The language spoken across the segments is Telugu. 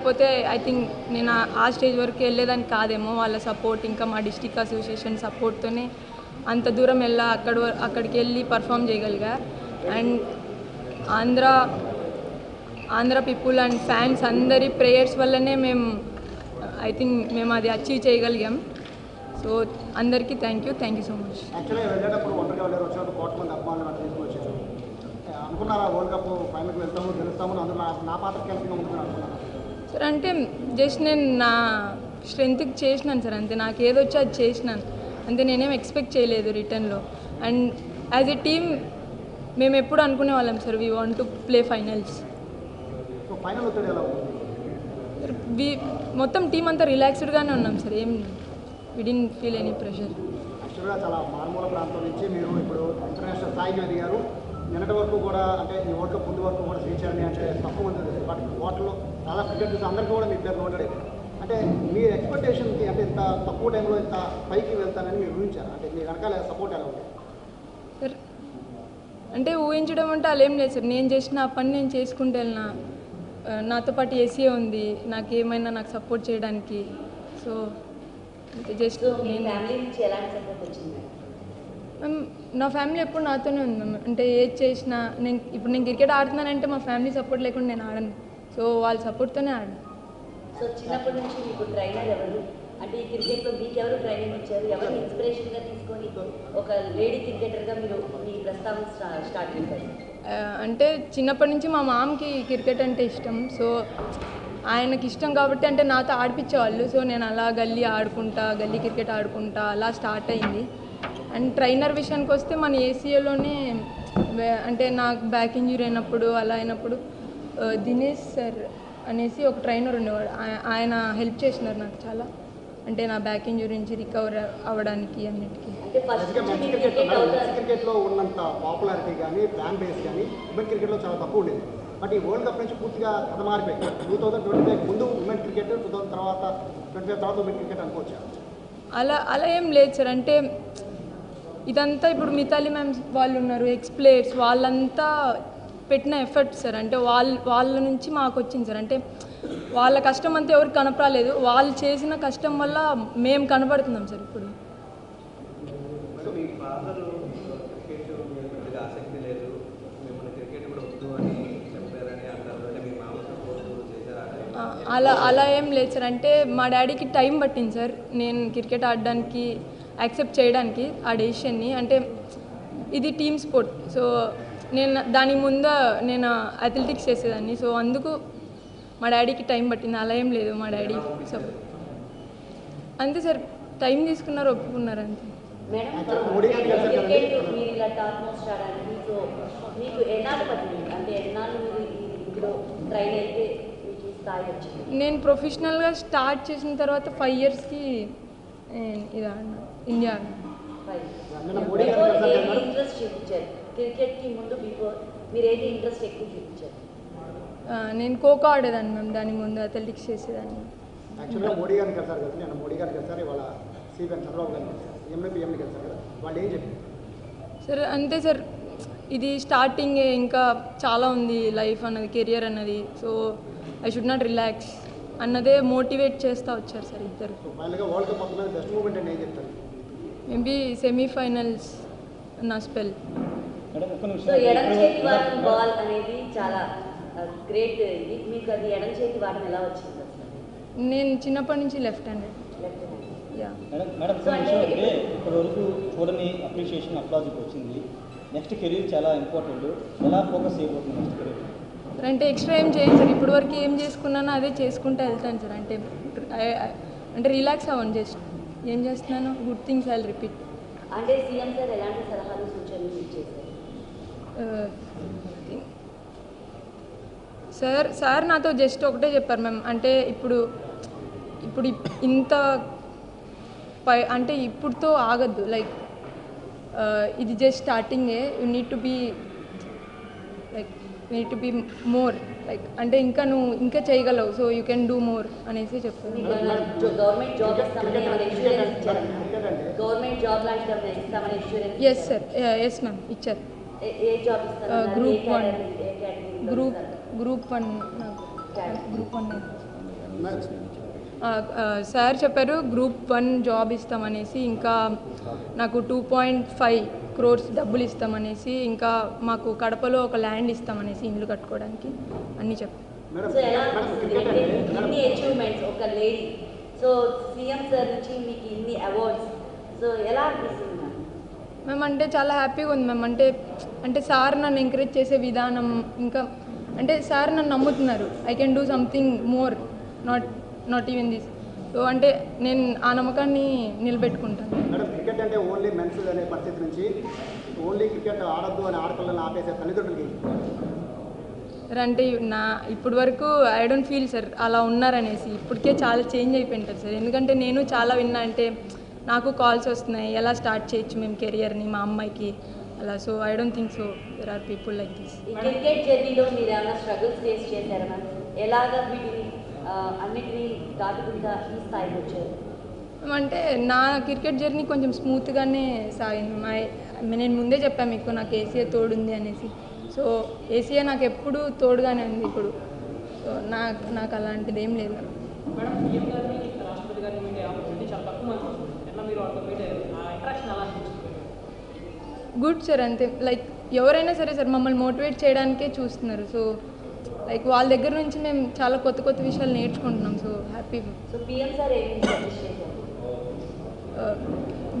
లేకపోతే ఐ థింక్ నేను ఆ- స్టేజ్ వరకు వెళ్ళేదాన్ని కాదేమో. వాళ్ళ సపోర్ట్ ఇంకా మా డిస్టిక్ అసోసియేషన్ సపోర్ట్తోనే అంత దూరం వెళ్ళా అక్కడ అక్కడికి వెళ్ళి perform చేయగలిగా. And Andhra Andhra people and fans అందరి ప్రేయర్స్ వల్లనే మేము ఐ థింక్ మేము అది అచీవ్ చేయగలిగాం. సో అందరికీ thank you thank you so much అనుకున్నారా వరల్డ్ కప్ ఫైనల్కి వెళ్తాము గెలుస్తాము అందులో నా పాత్ర కీలకంగా ఉంటుంది అనుకున్నాను సార్ అంటే జస్ట్ నేను నా స్ట్రెంత్కి చేసినాను సార్ అంతే. నాకు ఏదొచ్చో అది చేసినాను. అంతే నేనేం ఎక్స్పెక్ట్ చేయలేదు రిటర్న్లో. అండ్ యాజ్ ఎ టీమ్ మేము ఎప్పుడు అనుకునే వాళ్ళం sir we want to play finals we మొత్తం టీం అంతా రిలాక్స్డ్గానే ఉన్నాం సార్ ఏం we didn't feel any pressure యాక్చువల్గా చాలా మారుమూల ప్రాంతం నుంచి మీరు ఇప్పుడు ఇంటర్నేషనల్ స్థాయికి ఎదిగారు. నిన్నటి వరకు కూడా అంటే ఈ వరల్డ్ కప్ ముందు వరకు కూడా శ్రీచరణి అంటే తక్కువ తెలుసు బట్ వాటిలో చాలా క్రికెట్ చూసి అందరికీ కూడా మీ పేరు నోటెడ్ అంటే మీ ఎక్స్పెక్టేషన్కి అంటే ఇంత తక్కువ టైంలో ఇంత పైకి వెళ్తానని మీరు ఊహించారు? అంటే మీ వెనకాల సపోర్ట్ ఎలా ఉంది? సార్ అంటే ఊహించడం అంటే అలా ఏం లేదు సార్. నేను చేసిన ఆ పని నేను చేసుకుంటూ వెళ్ళిన. నాతో పాటు ఏసీఏ ఉంది. నాకు ఏమైనా నాకు సపోర్ట్ చేయడానికి. సో జస్ట్ సో మీ నేను ఫ్యామిలీ నుంచి ఎలాంటి సపోర్ట్ వచ్చింది? మ్యామ్ నా ఫ్యామిలీ ఎప్పుడు నాతోనే ఉంది మ్యామ్ అంటే ఏది చేసినా నేను ఇప్పుడు నేను క్రికెట్ ఆడుతున్నానంటే మా ఫ్యామిలీ సపోర్ట్ లేకుండా నేను ఆడను. సో వాళ్ళ సపోర్ట్తోనే ఆడను. సో చిన్నప్పటి నుంచి మీకు ట్రైనర్ ఎవరు? అంటే ఈ క్రికెట్లో మీకు ఎవరు ట్రైనింగ్ ఇచ్చారు? ఎవరు ఇన్స్పిరేషన్గా తీసుకొని ఒక లేడీ క్రికెటర్గా మీరు మీ ప్రస్తావన స్టా- స్టార్ట్ చేశారు? అంటే చిన్నప్పటి నుంచి మా మామకి క్రికెట్ అంటే ఇష్టం. సో ఆయనకి ఇష్టం కాబట్టి అంటే నాతో ఆడిపించేవాళ్ళు సో నేను అలా గల్లీ ఆడుకుంటా గల్లీ క్రికెట్ ఆడుకుంటా అలా స్టార్ట్ అయింది. అండ్ ట్రైనర్ విషయానికి వస్తే మన ఏసీఏలోనే అంటే నాకు బ్యాక్ ఇంజురీ అయినప్పుడు అలా అయినప్పుడు దినేష్ సార్ అనేసి ఒక ట్రైనర్ ఉండేవాడు. ఆయ- ఆయన హెల్ప్ చేసినారు నాకు చాలా. అంటే నా బ్యాక్ ఇంజురీ నుంచి రికవర్ అవ్వడానికి అన్నిటికీ. క్రికెట్లో ఉన్నంత పాపులారిటీ కానీ ఫ్యాన్ బేస్ కానీ ఉమెన్ క్రికెట్లో చాలా తక్కువ ఉండేది. బట్ ఈ వరల్డ్ కప్ నుంచి పూర్తిగా కథ మారిపోయింది టూ థౌసండ్ ట్వంటీ ఫైవ్ ముందు ఉమెన్ క్రికెట్ టూ థౌసండ్ తర్వాత ట్వంటీ ఫైవ్ తర్వాత ఉమెన్ క్రికెట్ అనుకోవచ్చు. అలా అలా ఏం లేదు సార్. అంటే ఇదంతా ఇప్పుడు మితాలి మ్యామ్ వాళ్ళు ఉన్నారు ఎక్స్ ప్లేయర్స్ వాళ్ళంతా పెట్టిన ఎఫర్ట్ సార్ అంటే వాళ్ళ వాళ్ళ నుంచి మాకు వచ్చింది సార్ అంటే వాళ్ళ కష్టం అంతా ఎవరికి కనపరాలేదు వాళ్ళు చేసిన కష్టం వల్ల మేము కనపడుతున్నాం సార్ ఇప్పుడు అలా అలా ఏం లేదు సార్ అంటే మా డాడీకి టైం పట్టింది సార్ నేను క్రికెట్ ఆడడానికి యాక్సెప్ట్ చేయడానికి ఆ డెసిషన్ని అంటే ఇది టీమ్ స్పోర్ట్ సో నేను దాని ముందు నేను అథ్లెటిక్స్ చేసేదాన్ని. సో అందుకు మా డాడీకి టైం పట్టింది. అలా ఏం లేదు మా డాడీ సపోర్ట్ అంతే సార్. టైం తీసుకున్నారు ఒప్పుకున్నారు అంతే. సో నేను ప్రొఫెషనల్గా స్టార్ట్ చేసిన తర్వాత ఫైవ్ ఇయర్స్కి ఇది ఇండియా. ఇంట్రెస్ట్ చూపించారు? క్రికెట్కి ముందు బిఫోర్ మీరు ఏది ఇంట్రెస్ట్ ఎక్కువ చూపించారు? నేను ఖోఖో ఆడేదాన్ని మ్యామ్ దాని ముందు అథ్లెటిక్స్ చేసేదాన్ని. యాక్చువల్గా మోడీ గారిని కలిసారు కదా నేను మోడీ గారిని కలిసారు ఇవాళ సీఎం చంద్రబాబు గారిని కలిసారు సీఎంని పిఎంని కలిసారు కదా వాళ్ళు ఏం చెప్పారు? సార్ అంతే సార్ ఇది స్టార్టింగ్ ఇంకా చాలా ఉంది లైఫ్ అన్నది కెరియర్ అన్నది so I should not relax అన్నదే మోటివేట్ చేస్తూ వచ్చారు సార్ ఇద్దరు. మేబీ సెమీఫైనల్స్ నా స్పెల్ సో ఎడం చేతి వాడడం బాల్ అనేది చాలా గ్రేట్ ఇది. మీకు అది ఎడం చేతి వాడడం ఎలా వచ్చింది నేను చిన్నప్పటి నుంచి left handed hand ya madam madam so ఒక అంటే విషయం అంటే ఇప్పటి వరకు చూడని అప్రిషియేషన్ వచ్చింది. నెక్స్ట్ కెరీర్ చాలా ఇంపార్టెంట్ ఎలా ఫోకస్ చేయబోతుంది నెక్స్ట్ కెరీర్ అంటే ఎక్స్ట్రా ఏం చేయను సార్ ఇప్పటి వరకు ఏం చేసుకున్నానో అదే చేసుకుంటూ వెళ్తాను సార్ అంటే అంటే రిలాక్స్ అవ్వండి జస్ట్ ఏం చేస్తున్నానో గుడ్ థింగ్స్ ఐ రిపీట్ అంటే సీఎం సార్ ఎలాంటి సలహాలు సూచనలు ఇచ్చేసారు సార్ సార్ నాతో జస్ట్ ఒకటే చెప్పారు మ్యామ్. అంటే ఇప్పుడు ఇప్పుడు ఇప్- ఇంత పై అంటే ఇప్పుడుతో ఆగద్దు. లైక్ ఇది జస్ట్ స్టార్టింగే. You need to be like need to be more. Like అంటే ఇంకా నువ్వు ఇంకా చేయగలవు. So you can do more అనేసి insurance yes sir yes ma'am ఇచ్చారు. A category group group one. Group one sir చెప్పారు గ్రూప్ వన్ జాబ్ ఇస్తామనేసి ఇంకా నాకు టూ పాయింట్ ఫైవ్ క్రోర్స్ డబ్బులు ఇస్తామనేసి ఇంకా మాకు కడపలో ఒక ల్యాండ్ ఇస్తామనేసి ఇల్లు కట్టుకోవడానికి అన్నీ చెప్పారు. మేడం సో సీఎం సార్ నుంచి మీకు ఇన్ని అవార్డ్స్ సో ఎలా అనిపిస్తుంది? మేము అంటే చాలా హ్యాపీగా ఉంది మ్యామ్ అంటే అంటే సార్ నన్ను ఎంకరేజ్ చేసే విధానం ఇంకా అంటే సార్ నన్ను నమ్ముతున్నారు. I can do something more not not even this so అంటే నేను ఆ నమ్మకాన్ని నిలబెట్టుకుంటాను. క్రికెట్ అంటే ఓన్లీ మెన్స్ అనే పరిస్థితి నుంచి ఓన్లీ క్రికెట్ ఆడొద్దు అని ఆడపిల్లల్ని ఆపేసే తల్లిదండ్రులకి. సార్ అంటే నా ఇప్పటి వరకు ఐ డోంట్ ఫీల్ సార్ అలా ఉన్నారనేసి ఇప్పటికే చాలా చేంజ్ అయిపోయింటారు సార్ ఎందుకంటే నేను చాలా విన్నా అంటే నాకు కాల్స్ వస్తున్నాయి. ఎలా స్టార్ట్ చేయొచ్చు మేము కెరియర్ని మా అమ్మాయికి? అలా so I don't think so there are people like this cricket జర్నీలో మీరు ఏమైనా స్ట్రగుల్స్ ఫేస్ చేశారా మ్యామ్ ఎలాగా వీటిని అన్నిటినీ దాటుకుంటా ఈ స్థాయికి వచ్చారు? అంటే నా క్రికెట్ జర్నీ కొంచెం స్మూత్గానే సాగింది. మా నేను ముందే చెప్పాను మీకు నాకు ఏసీఏ తోడుంది అనేసి. సో ఏసీఏ నాకు ఎప్పుడు తోడుగానే ఉంది ఇప్పుడు. సో నాకు నాకు అలాంటిది ఏం లేదు మేడం సీఎం గారిని రాష్ట్రపతి గారిని మీట్ అయ్యే ఆపర్చునిటీ చాలా తక్కువ మంది వస్తుంది ఎట్లా మీరు వాళ్ళతో మీట్ అయ్యారు ఆ ఇంట్రాక్షన్ ఎలా అనిపించింది గుడ్ సార్ అంతే. లైక్ ఎవరైనా సరే సార్ మమ్మల్ని మోటివేట్ చేయడానికే చూస్తున్నారు. సో లైక్ వాళ్ళ దగ్గర నుంచి మేము చాలా కొత్త కొత్త విషయాలు నేర్చుకుంటున్నాం. So happy so PM sir ఏమేమి సజెస్ట్ చేశారు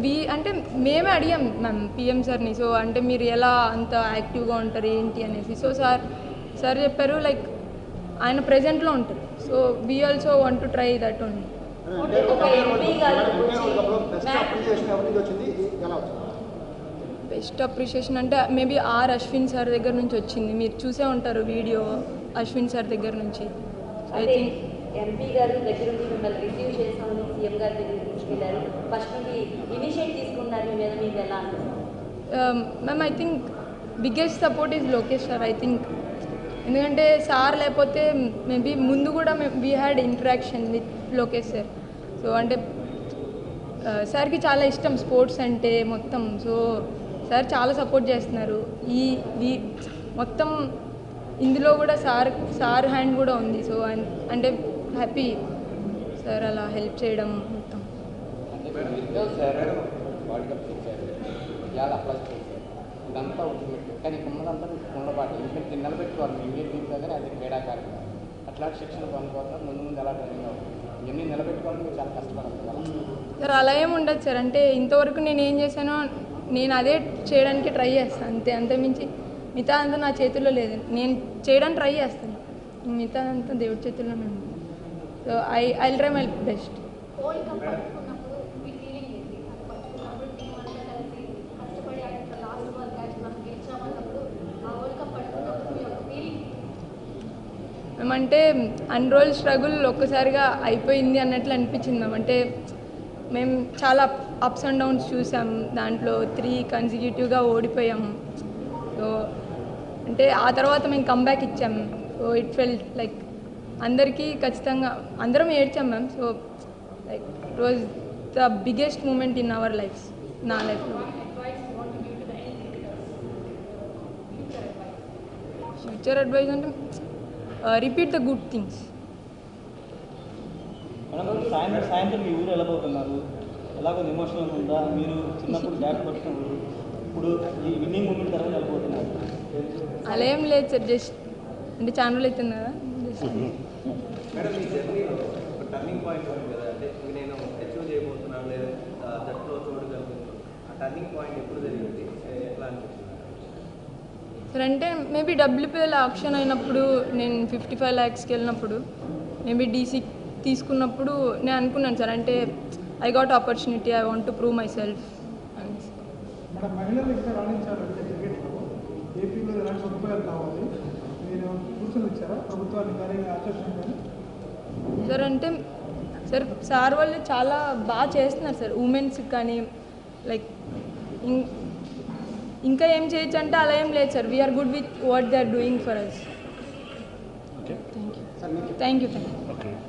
వి అంటే మేమే అడిగాం మ్యామ్ పిఎం సార్ని సో అంటే మీరు ఎలా అంత యాక్టివ్గా ఉంటారు ఏంటి అనేసి. సో సార్ సార్ చెప్పారు లైక్ ఆయన ప్రెజెంట్లో ఉంటారు. So we also want to try that only అంటే ఒక ఎంపీ గారు వచ్చి బెస్ట్ మ్యామ్ అప్రిసియేషన్ ఎవరి నుంచి వచ్చింది ఇది ఎలా వచ్చింది బెస్ట్ అప్రిషియేషన్ అంటే మేబీ ఆర్ అశ్విన్ సార్ దగ్గర నుంచి వచ్చింది. మీరు చూసే ఉంటారు వీడియో అశ్విన్ సార్ దగ్గర నుంచి. ఐ థింక్ ఎంపీ గారు దగ్గర నుండి మిమ్మల్ని రిసీవ్ చేస్తామని సీఎం గారి దగ్గరికి తీసుకెళ్ళారు ఫస్ట్ నుండి ఇనిషియేట్ తీసుకున్నారు మీ మీద మీకు ఎలా ma'am I think biggest support is Lokesh sir I think ఎందుకంటే సార్ లేకపోతే మేబీ ముందు కూడా మేము we had interaction with Lokesh sir so అంటే ఆ, సార్కి చాలా ఇష్టం స్పోర్ట్స్ అంటే మొత్తం. సో సార్ చాలా సపోర్ట్ చేస్తున్నారు. ఈ ఈ మొత్తం ఇందులో కూడా సార్ సార్ హ్యాండ్ కూడా ఉంది. సో అంటే హ్యాపీ సార్ అలా హెల్ప్ చేయడం మొత్తం. ఇదంతా. కానీ ఎందుకంటే నిలబెట్టుకోవాలి ఇండియన్ అది క్రీడాకారులు అట్లాంటి శిక్షణ ముందు ముందు ఎలా ట్రైనింగ్ అవుతుంది ఇవన్నీ నిలబెట్టుకోవాలని మీరు చాలా కష్టపడాలి కదా సార్ అలా ఏం ఉండదు సార్. అంటే ఇంతవరకు నేను ఏం చేశానో నేను అదే చేయడానికి ట్రై చేస్తాను అంతే. అంతమించి మిగతా అంతా నా చేతుల్లో లేదు. నేను చేయడానికి ట్రై చేస్తాను. మిగతా అంతా దేవుడి చేతుల్లోనే ఉంది so I I try my best మేమంటే అన్ని రోజులు స్ట్రగుల్ ఒక్కసారిగా అయిపోయింది అన్నట్లు అనిపించింది అంటే మేము చాలా అప్స్ అండ్ డౌన్స్ చూసాం. దాంట్లో త్రీ కన్సిక్యూటివ్గా ఓడిపోయాం. సో అంటే ఆ తర్వాత మేము కంబ్యాక్ ఇచ్చాం. సో ఇట్ ఫెల్ట్ లైక్ అందరికీ ఖచ్చితంగా అందరం ఏడ్చాం ma'am so like it was the biggest moment in our life నా లైఫ్లో ఫ్యూచర్ అడ్వైజ్ అంటే రిపీట్ ద గుడ్ థింగ్స్ సాయంత్రం సాయంత్రం మీ ఊరు వెళ్ళబోతున్నారు. ఎలాగో ఎమోషనల్ ఉందా? మీరు చిన్నప్పుడు బ్యాట్ పట్టుకున్నారు ఇప్పుడు ఈ విన్నింగ్ మూమెంట్ తర్వాత అలా ఏం లేదు సార్ జస్ట్ అంటే చాలా రోజులు అవుతుంది కదా జస్ట్ మేడం ఒక టర్నింగ్ పాయింట్ ఉంది కదా. అంటే నేను అచీవ్ చేయబోతున్నాను లేదా జట్టులో చూడగలుగుతున్నాను. ఆ టర్నింగ్ పాయింట్ ఎప్పుడు జరిగింది? ఎట్లా అనిపిస్తుంది? సార్ అంటే మేబీ డబ్ల్యూపీఎల్ ఆప్షన్ అయినప్పుడు నేను ఫిఫ్టీ ఫైవ్ ల్యాక్స్కి వెళ్ళినప్పుడు మేబీ డీసీ తీసుకున్నప్పుడు నేను అనుకున్నాను సార్ అంటే I got opportunity I want to prove myself sir అంటే సార్ సార్ వాళ్ళు చాలా బాగా చేస్తున్నారు సార్ ఉమెన్స్కి కానీ లైక్ ఇం- ఇంకా ఏం చేయొచ్చు అంటే అలా ఏం లేదు sir. We're good with what they are doing for us thank you thank you thank you